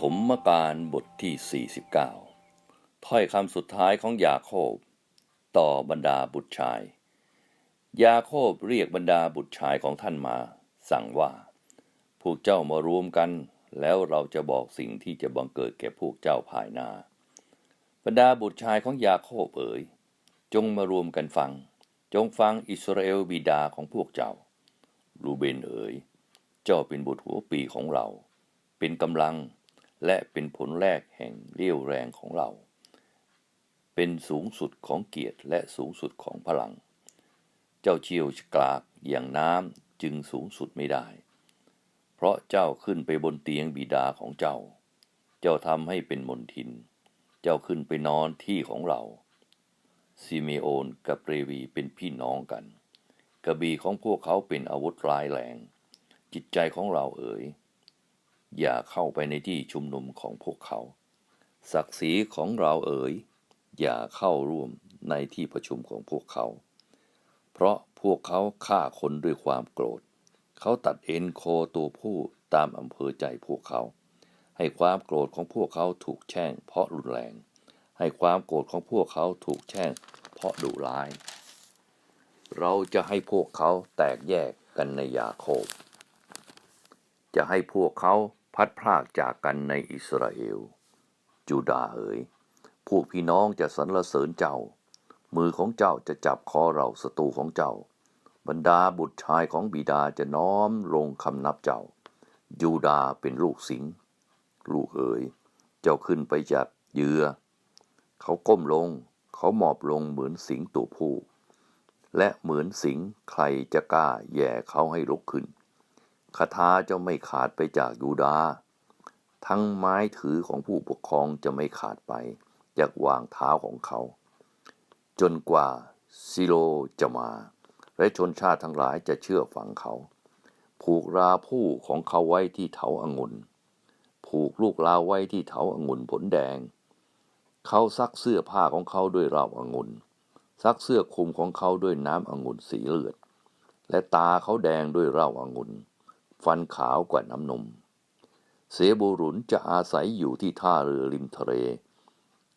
ฐมมกาลบทที่ 49 ถ้อยคำสุดท้ายของยาโคบ ต่อบรรดาบุตรชาย ยาโคบเรียกบรรดาบุตรชายของท่านมา สั่งว่า พวกเจ้ามารวมกัน แล้วเราจะบอกสิ่งที่จะบังเกิดแก่พวกเจ้าภายหน้า บรรดาบุตรชายของยาโคบเอ๋ย จงมารวมกันฟัง จงฟังอิสราเอลบิดาของพวกเจ้า รูเบนเอ๋ย เจ้าเป็นบุตรหัวปีของเรา เป็นกำลัง และเป็นผลแรกแห่งเรี่ยวแรงของเรา เป็นสูงสุดของเกียรติและสูงสุดของพลัง เจ้าเชี่ยวกรากอย่างน้ำจึงสูงสุดไม่ได้ เพราะเจ้าขึ้นไปบนเตียงบิดาของเจ้า เจ้าทำให้เป็นมนทิน เจ้าขึ้นไปนอนที่ของเราซิเมโอนกับเรวีเป็นพี่น้องกัน กระบี่ของพวกเขาเป็นอาวุธร้ายแรง จิตใจของเราเอ๋ย อย่าเข้าไปในที่ชุมนุมของพวกเขา ศักดิ์ศรีของเราเอ๋ย อย่าเข้าร่วมในที่ประชุมของพวกเขา เพราะพวกเขาฆ่าคนด้วยความโกรธ เขาตัดเอ็นโคตัวผู้ตามอำเภอใจพวกเขา ให้ความโกรธของพวกเขาถูกแช่งเพราะรุนแรง ให้ความโกรธของพวกเขาถูกแช่งเพราะดุร้าย เราจะให้พวกเขาแตกแยกกันในยาโคบจะให้พวกเขา พัดพรากจากกันในอิสราเอล จูดาเอ๋ยพวกพี่น้องจะสรรเสริญเจ้า มือของเจ้าจะจับคอเราศัตรูของเจ้า บรรดาบุตรชายของบิดาจะน้อมลงคำนับเจ้า ยูดาเป็นลูกสิงลูกเอ๋ยเจ้าขึ้นไปจากเหยือเขาก้มลง เขาหมอบลงเหมือนสิงตัวผู้ และเหมือนสิงใครจะกล้าแย่เขาให้ลุกขึ้น คาถาจะไม่ขาดไปจากยูดา ทั้งไม้ถือของผู้ปกครองจะไม่ขาดไป จากวางเท้าของเขา จนกว่าซิโลจะมา และชนชาติทั้งหลายจะเชื่อฟังเขา ผูกราผู้ของเขาไว้ที่เถาองุ่น ผูกลูกลาไว้ที่เถาองุ่นผลแดง เขาซักเสื้อผ้าของเขาด้วยเหล้าองุ่นซักเสื้อคลุมของเขาด้วยน้ำองุ่นสีเลือด และตาเขาแดงด้วยเหล้าองุ่น ฟันขาวกว่าน้ำนม เสบูรุนจะอาศัยอยู่ที่ท่าเรือริมทะเล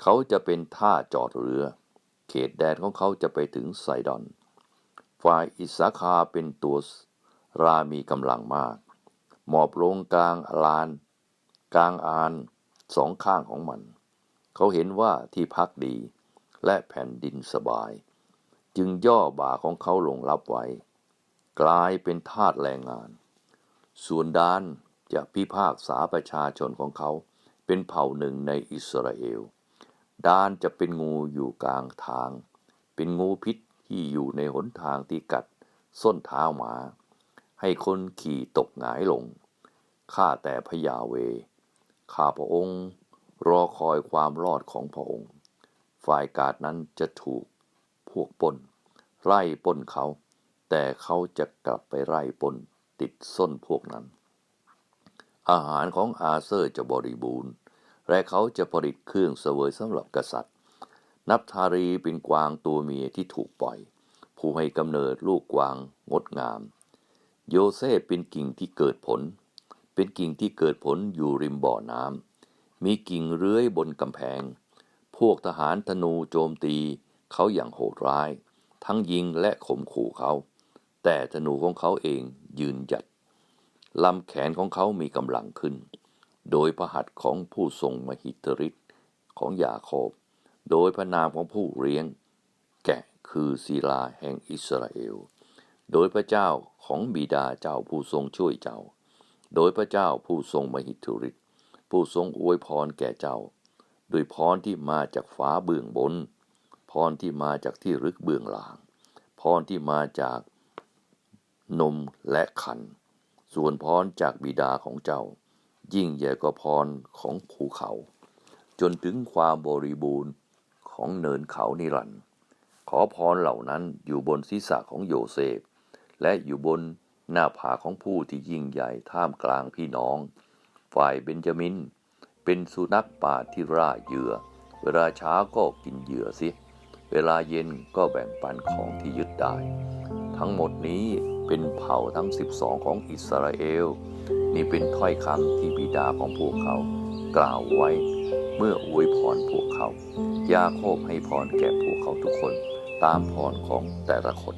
เขาจะเป็นท่าจอดเรือ เขตแดนของเขาจะไปถึงไซดอน ฝ่ายอิสาคาเป็นตัวรามีกำลังมาก หมอบลงกลางลาน กลางอานสองข้างของมัน เขาเห็นว่าที่พักดีและแผ่นดินสบาย จึงย่อบ่าของเขาลงรับไว้ กลายเป็นทาสแรงงาน ส่วนดานจะพิพากษาประชาชนของเขา เป็นเผ่าหนึ่งในอิสราเอล ดานจะเป็นงูอยู่กลางทาง เป็นงูพิษที่อยู่ในหนทางที่กัด ส้นเท้าหมา ให้คนขี่ตกหงายลง ข้าแต่พยาเว ข้าพระองค์ รอคอยความรอดของพระองค์ ฝ่ายกาดนั้นจะถูกพวกปนไล่ปนเขา แต่เขาจะกลับไปไล่ปน ติดส้นพวกนั้น อาหารของอาเซอร์จะบริบูรณ์ และเขาจะผลิตเครื่องเสวยสำหรับกษัตริย์ นับทารีเป็นกวางตัวเมียที่ถูกปล่อย ผู้ให้กำเนิดลูกกวางงดงาม โยเซฟเป็นกิ่งที่เกิดผล เป็นกิ่งที่เกิดผลอยู่ริมบ่อน้ำมีกิ่งเลื้อยบนกำแพง พวกทหารธนูโจมตีเขาอย่างโหดร้าย ทั้งยิงและข่มขู่เขาแต่ธนูของเขาเอง ยืนหยัดลำแขนของเขามีกำลังขึ้น โดยพระหัตถ์ของผู้ทรงมหิทธิฤทธิ์ของยาโคบ โดยพระนามของผู้เลี้ยง แกะคือศิลาแห่งอิสราเอล โดยพระเจ้าของบิดาเจ้าผู้ทรงช่วยเจ้า โดยพระเจ้าผู้ทรงมหิทธิฤทธิ์ผู้ทรงอวยพรแก่เจ้าโดยพรที่มาจากฟ้าเบื้องบน พรที่มาจากที่ลึกเบื้องล่าง พรที่มาจาก นมและขัน ส่วนพรจากบิดาของเจ้า ยิ่งใหญ่กว่าพรของภูเขา จนถึงความบริบูรณ์ของเนินเขานิรันดร์ขอพรเหล่านั้นอยู่บนศีรษะของโยเซฟ และอยู่บนหน้าผาของผู้ที่ยิ่งใหญ่ท่ามกลางพี่น้อง ฝ่ายเบนจามิน เป็นสุนัขป่าที่ร่าเหยื่อ เวลาเช้าก็กินเหยื่อสิ เวลาเย็นก็แบ่งปันของที่ยึดได้ ทั้งหมดนี้ เป็นเผ่าทั้ง 12 ของอิสราเอล นี่เป็นถ้อยคำที่บิดาของพวกเขา กล่าวไว้เมื่ออวยพรพวกเขา ยาโคบให้พรแก่พวกเขาทุกคน ตามพรของแต่ละคน